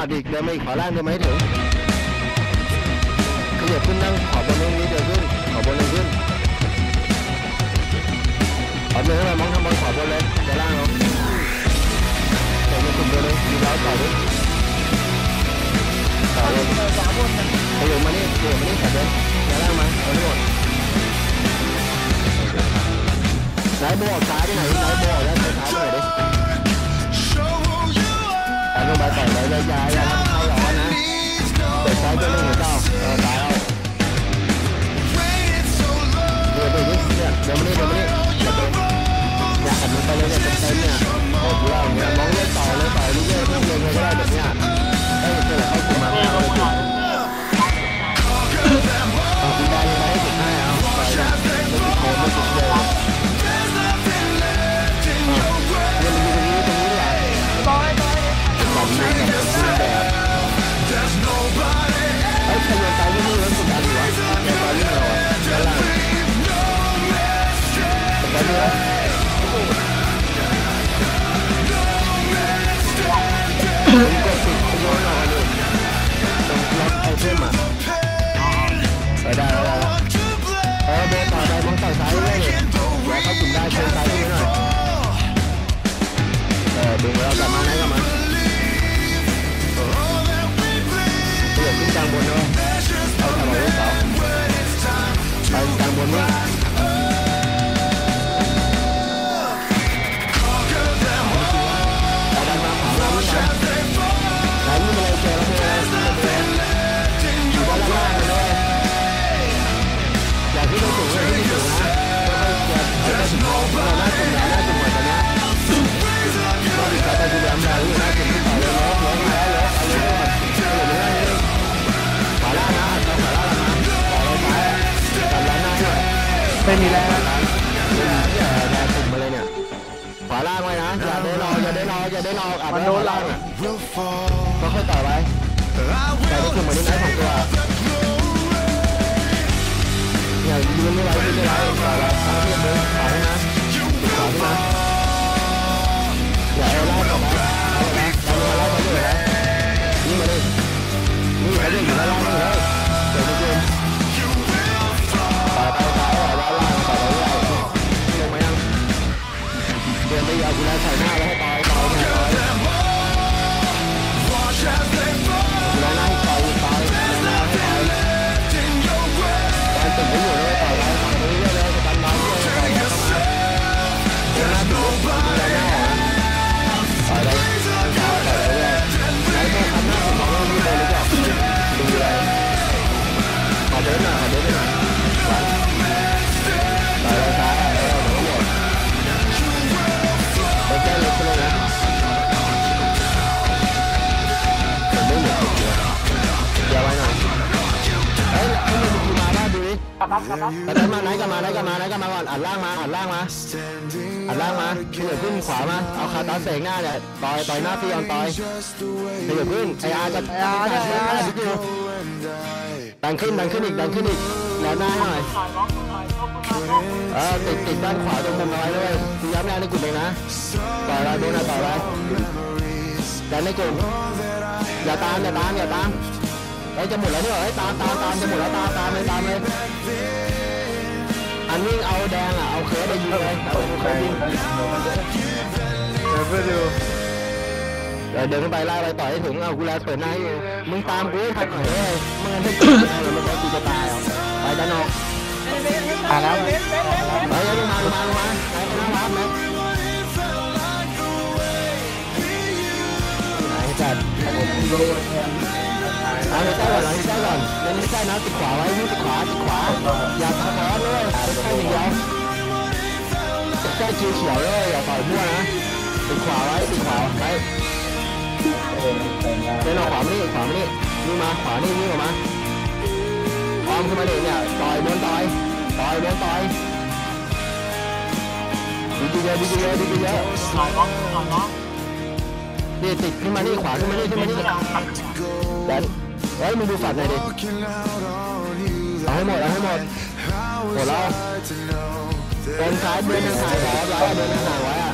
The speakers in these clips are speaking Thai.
ขวาล่างมาเข้ามาอัดอีกเดินมาอีกขวาล่างเดินมาให้ถึงขยับขึ้นนั่งขอบนตรงนี้เดินขึ้นขอบนเดินขึ้นขอบนให้เรามองทางบนขวาบนเลยขวาล่างเอาเดินมาถึงเดินเลยมีแล้วต่อเลยต่อเลยขยับมานี่ขยับมานี่ขวาเดินขวาล่างมาเอาให้หมดไหนโบออกซ้ายที่ไหนไหนโบออกแล้วซ้ายหน่อยดิ แมีแล้วตัดล้างแดงปุ่มมาเลยเนี่ยขวาล่างไว้นะอย่าเดินออย่าเดินออย่าเดินออกอัดมันโดนล่างอะก็ค่อยต่อไปแต่ได้ขึ้นมาได้ไหมสองตัวอย่ายืนไม่ไหวยืนไม่ไหวขวาล่างซ้ายเทียบเลยขวาให้นะขวาให้นะอย่าเอาล่างออกน ดิกลับรับกลับรับแต่ได้มาไหนกันมาไหนกันมาไหนกันมาก่อนอัดล่างมาอัดล่างมาอัดล่างมาขยับขึ้นขวามาเอาคาตาเสกหน้าเนี่ยต่อยต่อยหน้าพี่ออนต่อยขยับขึ้นไออาร์จะไออาร์จะไออาร์จะดูดันขึ้นดันขึ้นอีกดันขึ้นอีกแล้วหน้าหน่อยหน่อยน้องหน่อยน้องหน่อยเออติดติดด้านขวาตรงมุมน้อยด้วยพยายามแรงในกลุ่มเองนะต่ออะไรโดนอะต่ออะไรดันในกลุ่มอย่าตามอย่าตามอย่าตาม เฮ้ยจะหมดแล้วเนี่ยเฮ้ยตามตามตามจะหมดแล้วตามตามเลยตามเลยอันวิ่งเอาแดงอะเอาเคิร์ดไปยิงเลยเอาเคิร์ดยิงเดี๋ยวไปดูเดี๋ยวเดินขึ้นไปไล่ไปต่อยให้ถึงเอากูแลเปิดหน้าให้อยู่มึงตามกูให้ทันหน่อยเลยไม่งั้นถ้าเกิดอะไรมันก็กูจะตายอะไปด้านนอกอ่าแล้วเฮ้ยลงมาลงมาลงมาไหนหน้าร้านไหมไหนจัด เอาให้ใกล้ก่อนเอาให้ใกล้ก่อนเดินให้ใกล้นะติดขวาไว้วิ่งติดขวาติดขวาอย่าทะเลาะด้วยแค่หนึ่งเดียวใกล้คิวเขียวเลยอย่าต่อยมั่วนะติดขวาไว้ติดขวาไว้เดินออกขวาไมานี่ขวาไมานี่นี่มาขวานี่นี่ออกมาออมขึ้นมาเลยเนี่ยต่อยบนต่อยต่อยบนต่อยดีเยอะดีเยอะดีเยอะหน่อยน้องหน่อยน้อง นี่ติดขึ้นมานี่ขวาขึ้นมานี่ขึ้นมานี่ดันเฮ้ยมึงดูฝัดหน่อยดิเอาให้หมดเอาให้หมดหมดแล้วเดินซ้ายเดินทางถ่ายไว้แล้วเดินทางถ่ายไว้อะ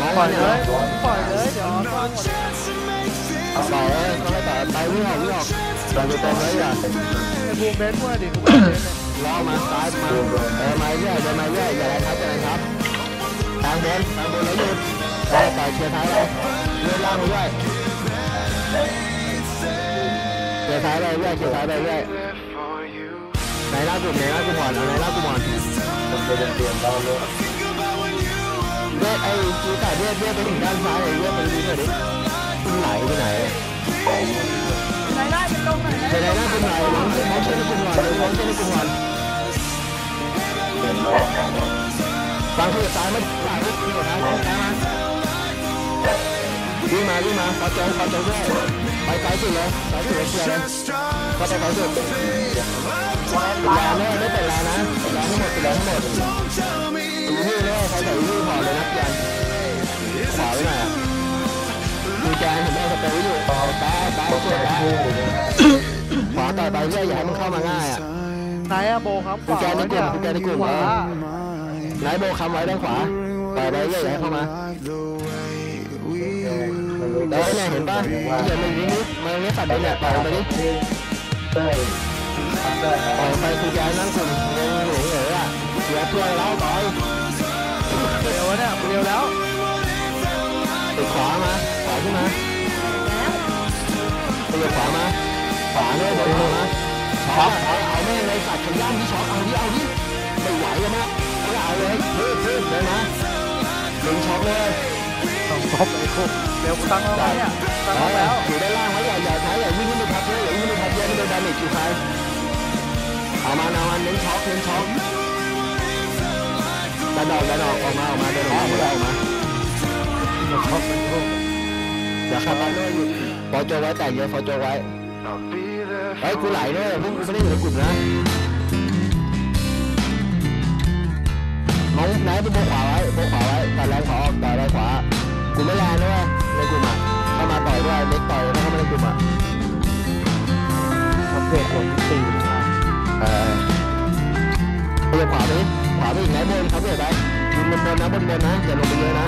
น้องปล่อนเลยปล่อยเลยเดี๋ยวต้องหมดต่อเลยก็ไม่ต่อไปวิ่งออกวิ่งออกต่อไปตรงเลยอย่าบูมเบนซ์มั่วดิกูมเบนซ์เลยล้อมาซ้ายมาเดินมาเรื่อยเดินมาเรื่อยอย่าไรครับอย่าไรครับ ทางบนทางบนแล้วหยุดต่อต่อเชียร์ท้ายเลยเลื่อนล่างไปด้วยเชียร์ท้ายไปเรื่อยเชียร์ท้ายไปเรื่อยไหนล่ากลุ่มไหนล่ากลุ่มก่อนเอาไหนล่ากลุ่มก่อนผมจะเตรียมเราเลยเลือดไอ้กีตาร์เลือดเลือดไปถึงด้านซ้ายเลยเลือดมันดีหน่อยดิมันไหลไปไหนไหนได้เป็นตรงไหนไปไหนล่ากลุ่มไหนน้องน้องเชื่อในกลุ่มก่อนน้องเชื่อในกลุ่มก่อน ฟังคุยกับซ้ายไม่ซ้ายไม่คุยกับซ้ายซ้ายมาวิ่งมาวิ่งมาขอจองขอจองด้วยไปซ้ายสุดเลยซ้ายสุดเลยเชียร์เลยก็ไปซ้ายสุดแรงเลยไม่เป็นไรนะแรงทั้งหมดแรงทั้งหมดดูที่เลยใครใส่ยืดพอเลยนะยันขวาไว้หน่อยดูแกเห็นไหมสเปรย์อยู่ตาตาเจ็บแล้วขวาต่อไปเรื่อยอย่าให้มันเข้ามาง่ายอะไหนอะโบครับขวากุญแจในกลุ่มกุญแจในกลุ่มขวาไหนโบคำไว้ด้านขวาต่อไปเรื่อยอย่าให้เข้ามาแล้วเนี่ยเห็นป่ะเดี๋ยวมันนี้นิดมันนี้ตัดไปเนี่ยต่อไปนิดได้ทำได้นะต่อไปกุญแจนั่งกลุ่มเงี้ยเหนื่อยเหนื่อยอะเสียเพื่อนแล้วต่อยเร็วเนี่ยเร็วแล้วติดขวามาขวาขึ้นมาติดขวามาขวาด้วยเดินมาช็อปเอาเอาแม่เลยสัตว์ขย้ำที่ช็อปเอาดิเอาดิไม่ไหวกันนะ ไม่เอาเลยเฮ้ยเฮ้ยเดินมาดึงช็อปเลยต้องตบไอ้พวกเร็วกูตั้งเอาไว้เนี่ยตั้งแล้วอยู่ด้านล่างไว้อย่าอย่าใช้อย่าวิ่งขึ้นไปทับเยอะอย่าวิ่งขึ้นไปทับเยอะไม่โดนดาเมจคิวใครเอามาเอามาเน้นช็อคเน้นช็อคดันออกดันออกออกมาออกมาเดินออกมาออกมาอย่าขับไปเลยอยู่ฟอโจไว้แต่เยอะฟอโจไว้ไอ้กูไหลด้วยพวกกูไม่ได้อยู่ในกลุ่มนะ น้องนายไปโบขวาไว้โบขวาไว้แต่แรงขวาออกแต่แรงขวากูไม่แรงด้วยในกลุ่มอะเข้ามาต่อยด้วยเล็กต่อยแล้วเข้ามาในกลุ่มอะทำเด็กคนตีเออไปขวาไปขวาไปอีกไหนบนครับเบียดไปยืนบนบนนะบนบนนะอย่าลงไปเยอะนะ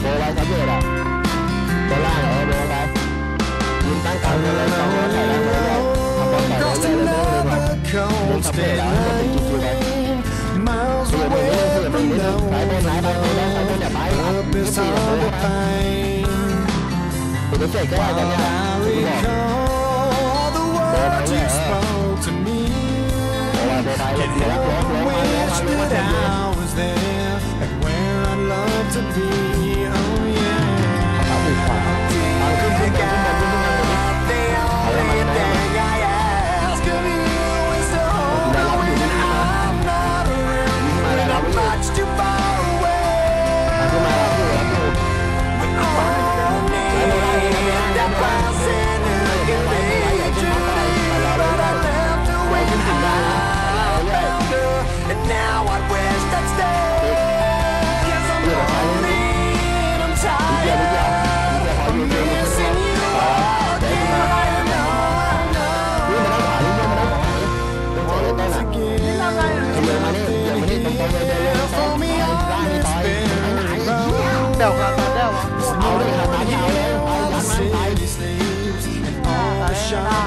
โบไว้ครับเบียดอะบนล่างเออโบไว้ยืนตั้งกลางเลยสองร้อยใส่ล่างเลยทำบอลใส่เลยเลยเลยเลยเลยยืนครับเบียดอะให้มันเป็นจุดๆไปเสียบนนี้เสียบนนี้สายบนสายบนสายบนสายบนอย่าไปนะไม่ตีเลยนะตัวเสกก็ได้กันเนี่ยบอกโบไป เลยเออโอ้ยโบไปเลยร้องร้องร้องมาร้องมาร้องมา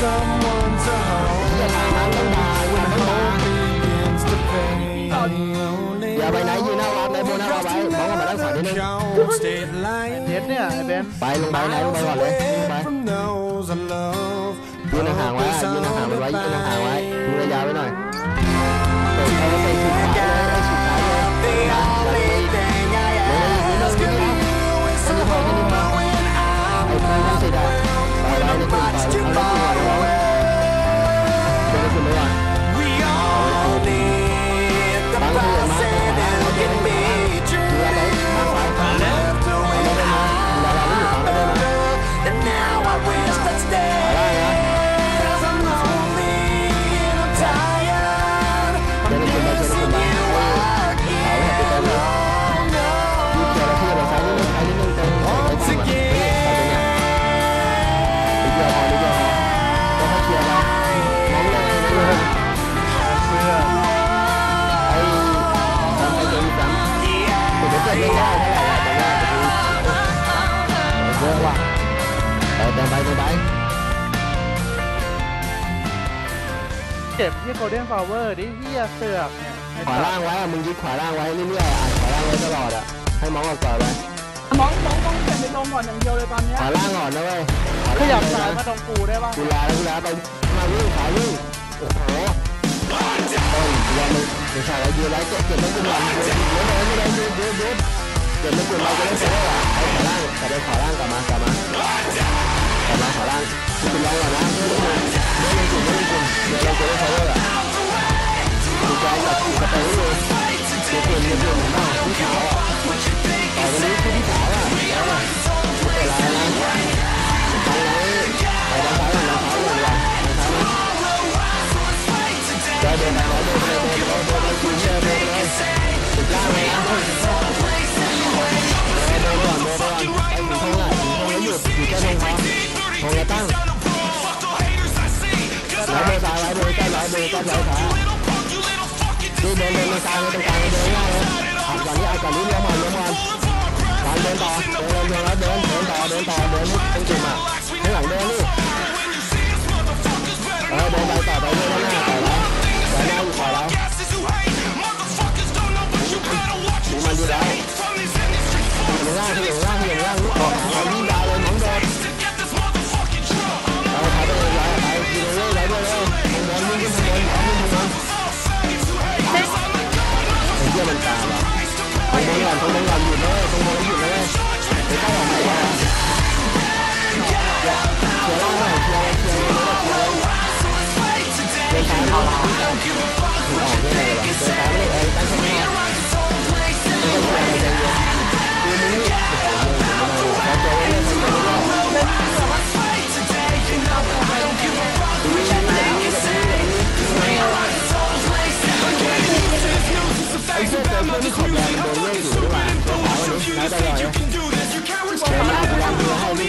someone to hold. Giờ mày nãy gì nào làm đây buồn nào mà bậy, bỏ mà đang phải đi đi. Thiệt đấy em. Bậy luôn bậy nãy luôn bậy rồi đấy. Bậy. Dư năng hàng quá, dư năng hàng quá, dư năng hàng quá. Dư ra với này. Everybody's too far เก็บที่โกลเด้นฟลาวเวอร์ดิเฮียเสือกเนี่ยขวาล่างไว้อะมึงยึดขวาล่างไว้เรื่อยๆอ่านขวาล่างไว้ตลอดอะให้มองออกก่อนไปมองมองมองเห็ะไปลงก่อนอย่างเดียวเลยตอนเนี้ยขวาล่างก่อนนะเว้ยขยับสายมาตรงกูได้ป่ะกูลาแล้วกูลาไปมาวิ่นขาวิ่นโอ้โหโอ้ยเดี๋ยวมึงเดี๋ยวขราเยอะแล้วเจ็บเก็บแล้วกูลังเดี๋เดี๋ยวเดี๋ยวเดี๋ยวเดี๋ยวเดี๋ยวเดี๋มึงกูเราจะได้เสร็จแล้วอะขวาล่างกลับไขวาล่างกลับมากลับมา ขอล่างขอล่างคุณร้องก่อนนะไม่ได้กลุ่มไม่ได้กลุ่มเดี๋ยวเราจะได้ power อ่ะดูใจกับกับไปเรื่อยเดี๋ยวเปลี่ยนเดี๋ยวเปลี่ยนหน้าผู้สาวอ่ะต่อไปนี้คือพี่สาวอ่ะแล้วเปิดร้านนะไปเลยไปได้ I don't know.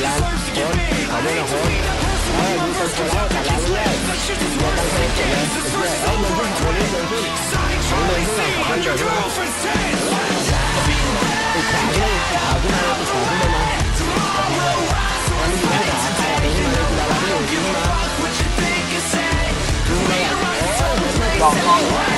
làm hôn họ muốn là hôn đó là như con số đó là làm nha và con sẽ trở nên thực tế ở mẹ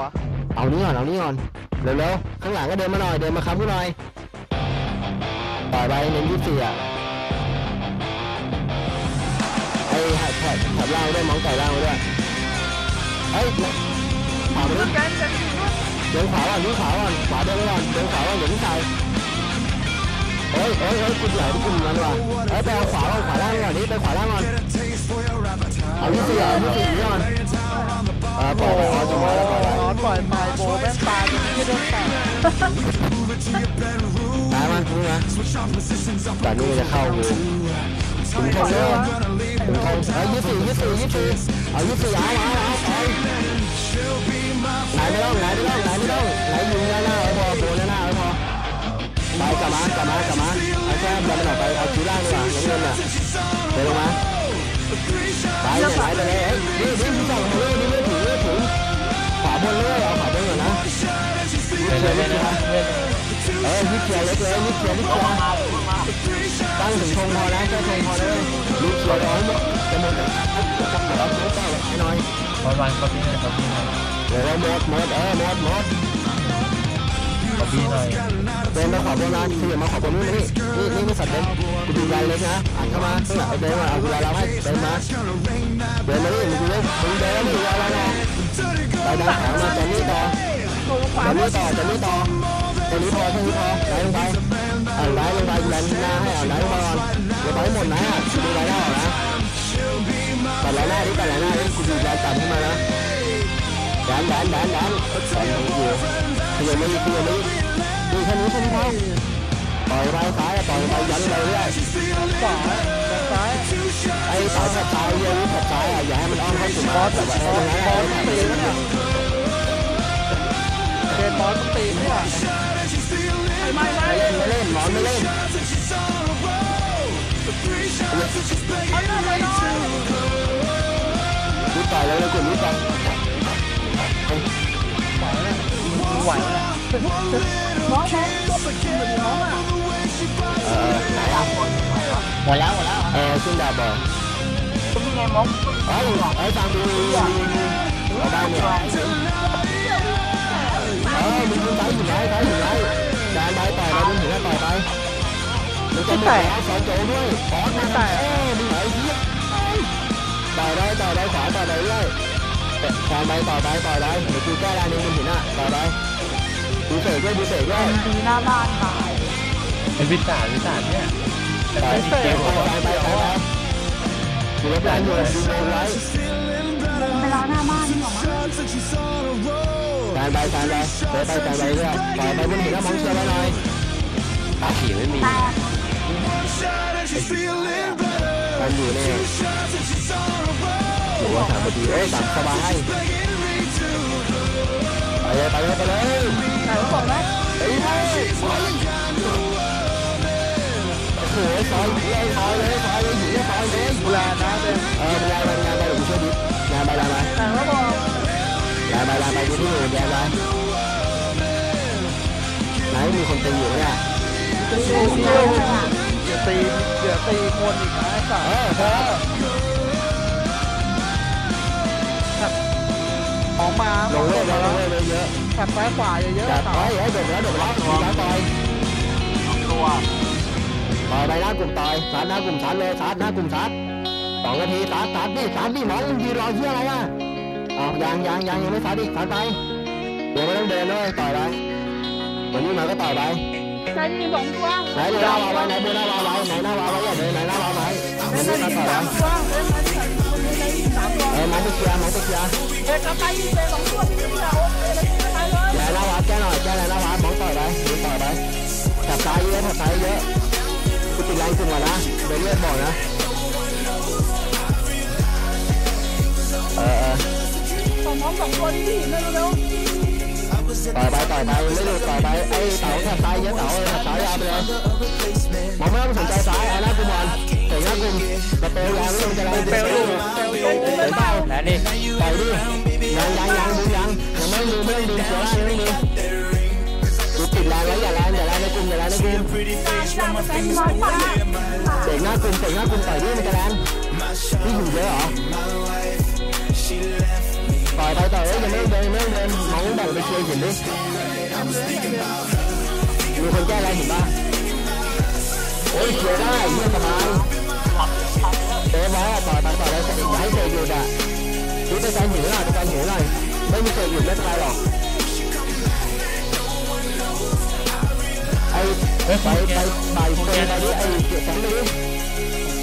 ลี่ยนวิวซีได้วะเอานี่ก่อนเอานี่ก่อนเร็วๆข้างหลังก็เดินมาหน่อยเดินมาค้ำกูหน่อยต่อยไปเน้นยี่สิบสี่อะไอ้แถบแถบแถบล่างด้วยมองต่อยล่างด้วยเฮ้ยขวาไปดิแกนจะกินด้วยเดินขวาก่อนเดินขวาก่อนขวาเดินไปก่อนเดินขวาก่อนเดี๋ยวพี่ชายเฮ้ยเฮ้ยเฮ้ยคุณไหลคุณมันว่ะเฮ้ยไปเอาขวาก่อนขวาล่างก่อนนี่ไปขวาล่างก่อนเอายี่สิบสี่เอายี่สิบสี่ก่อน ตายจนแตกตายมันนี่นะแต่นี่จะเข้ากูถึงคงเลยถึงคงเอ้ยี่สิบยี่สิบยี่สิบเอายี่สิบเอาเอาเอาไปไหนไม่ต้องไหนไม่ต้องไหนไม่ต้องไหนยิงหน้าหน้าไอ้พอโบนหน้าไอ้พอไปกลับมากลับมากลับมาเอาแค่เดินไปหน่อยไปเอาคิวล่างดีกว่าเงินน่ะเดินลงมาไปไหนไปเลยเอ้ยนี่นี่นี่ส่งมาเลยนี่ไม่ถึงไม่ถึงขวาบนเลยเอาขวาบน เดินเลยนะเออยิบเขียวเล็กเลยยิบเขียวยิบเขียวตั้งถึงธงพอนะแค่ธงพอเลยลูกเขียวร้อนจะหมดแล้วเอาตัวต่อให้หน่อยวันวันคอปี้หน่อยคอปี้หน่อยเดี๋ยวหมดหมดเออหมดหมดคอปี้หน่อยเดินมาขวาบนนะคือมาขวาบนนี่นี่นี่นี่ไม่สัตว์เดินกูดูไรเล็กนะอ่านเข้ามาข้างหลังเดินมาเอากูไรเราให้เดินมาเดินมาดิมึงเดูเลยมึงเดินดูอะไรนะไปดันแถวมาจากนี้ต่อ โกขวาจากหมนี้ดต่อจากนี้ต่อจากนี้พอแค่นี้พอไหลลงไปเอาไหลลงไปไหลหน้าให้เอาไหลลงมาก่อนเดี๋ยวไปหมดนะดูไรได้หรอนะตัดหลายหน้าดิตัดหลายหน้าดิกูดูแลตัดขึ้นมานะดันดันดันดันดันอยู่ขยับไม่ขยับไม่ดูแค่นี้แค่นี้พอต่อยไปซ้ายต่อยไปยันไปเรื่อยขวาซ้ายไอ้สายแถบซ้ายเยอะแถบซ้ายอะอย่าให้มันอ้อมเข้าสู่มาแต่ว่าเออนะบอลต้องตีแล้นี่ย กมบอลต้องตีเนี่ยไม่ไม่ไม่เล่นไม่เล่นหมอนไม่เล่นเอาหน้าไปหน่อยกูต่อยแล้วแล้วกูรู้จักไหวแล้วน้องน้องก็ไปกินเหมือนน้องอะเออหมดแล้วหมดแล้วเออขึ้นดาบบอกเป็นยังไงมองเอ้ยเอ้ยฟังดูเอาได้เนี่ยเอมึงมึงไปอยู่ไหนไปอยู่ไหนจานไปต่อยไปมึงถึงจะต่อยไปมึงจะมดแล้วสองโจด้วยขอมาแต่เออมึงไหนเหี้ยต่อยได้ต่อยได้ขวาต่อยได้เรื่อยจานไปต่อไปต่อยได้เดี๋ยวกูแก้ได้นี่มึงเห็นอะต่อยได้ดูเสกด้วยดูเสกด้วยดีหน้าบ้านตายเป็นวิสาวิสาเนี่ยต่อยเตะไปไปไปไปไปอยู่รถแรงอยู่ดูเสกไว้ไปรอหน้าบ้านนี่หรอมั้ง จานไปจานไปเตะไปจานไปเรื่อยต่อยไปมึงเห็นแล้วมองเชียร์ไว้หน่อยตาขี่ไม่มีมันอยู่นี่อยู่ว่าสามนาทีเอ้ยสามสบายไปเลยไปเลยไปเลยไหนบอกนะไปเลยโอ้โหซอยเลยซอยเลยซอยเลยอยู่เนี่ยซอยเลยกูแลนะเบนเออเป็นไงเป็นไไปงาไปที่อยู่งานไปไหนมีคนตีอยู่เนี่ยตีเดียวเดี๋ยวตีเดี๋ยวตีคนอีกนะสัสเออออกมาลงเล้วลงเลยเยอะแถบซ้ายขวาเยอะจัดๆไปเสาให้เด็กแล้วเด็กแล้วต่อยต่อยต่อยไปหน้ากลุ่มต่อยซัดหน้ากลุ่มซัดเลยซัดหน้ากลุ่มซัดสองนาทีซัดซัดดิซัดดิหมอมึงยืนรอเชี่ยอะไรอะ อ้าวยังยังยังยังไม่ซัดอีกซัดไปเดี๋ยวไม่ต้องเดินเลยต่อยไปวันนี้มาก็ต่อยไปใจมีสองตัวไหนดูหน้าวาวไว้ไหนดูหน้าวาวไว้ไหนหน้าวาวไว้อย่าเดินไหนหน้าวาวไว้ไหนเล่นดูในหน้ายิงต่อสามตัวเล่นในคนนี้ในยิงสามตัวเออมันตะเกียร์มันตะเกียร์เอกกับไปยิงไปสองตัวที่นี่โอ้ยเลยไม่ไปเลยแย่หน้าวาวแก้หน่อยแก้หน้าวาวมองต่อยไปดูต่อยไปแถบซ้ายเยอะแถบซ้ายเยอะกูติดแรงจริงว่ะนะเดินเลือดบอกนะเออเออสอง น้องสองตัวที่หินเร็วต่อยไปต่อยไปไม่หลุดต่อยไปไอ้เต๋าแถบซ้ายเยอะเต๋าแถบซ้ายยาวไปเลยมองไม่ต้องสนใจซ้ายเอาหน้ากูบอลเตะหน้ากูประตูยางไม่ต้องจะแรงเตะอยู่เตะเป้าแล้วนี่ต่อยดิยังยังยังดูยังยังไม่ดูไม่ต้องดูเสียร่างยังไม่ดูดูติดแรงไว้อย่าแรงอย่าแรงในกลุ่มอย่าแรงในกลุ่มๆตามตามมาเป็นร้อยป่าเตะหน้ากลุ่มเตะหน้ากลุ่มต่อยดิมันจะแรงพี่อยู่เยอะเหรอต่อยไปต่อยเอ้ยยังไม่เดินยังไม่เดินมองแบ่งไปเชียร์เห็นดิมีคนแก้อะไรเห็นป่ะโอ้ยเชียร์ได้เยี่ยมสบายเตะไว้อะต่อยไปต่อยไปอย่าให้เตะหยุดอะดูไปการหิวหน่อ ยไปการหิวหน่อยไม่มีเตะหยุดไม่เป็นไรหรอกไอ้เฮ้ยไปไปไปไปไปไปไปดิไอ้เกียรติแสงไ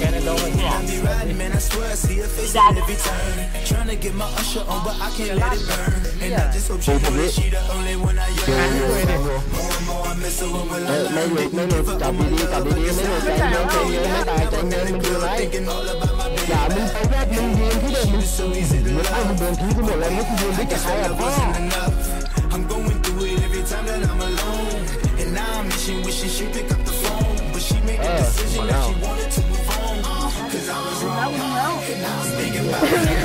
ปดิแกในโดนมันบอก riding, man, I swear I see a face at every turn. Trying to get my usher on, but I can't let it burn. And I just hope she know that she the only one I เจอ yearn. อยู่เจออยู่ More and more I miss her when we're ไม่ไม่หลุดไม่หลุดจับดีๆจับดีๆไม่หลุดใจเย็นใจเย็นไม่ตายใจเย็นมันอยู่ไร thinking all about my baby. อย่ามึงไปแรกมึงยืนที่เดิมมึงมึงไอ้มึงเดินทิ้งกูหมดเลยนี่กูยืนที่จะใครอะพ่อ enough. I'm going through it every time that I'm alone. And now I'm wishing, wishing she pick up the phone. But she made the Uh, decision that wow. she wanted to Yeah.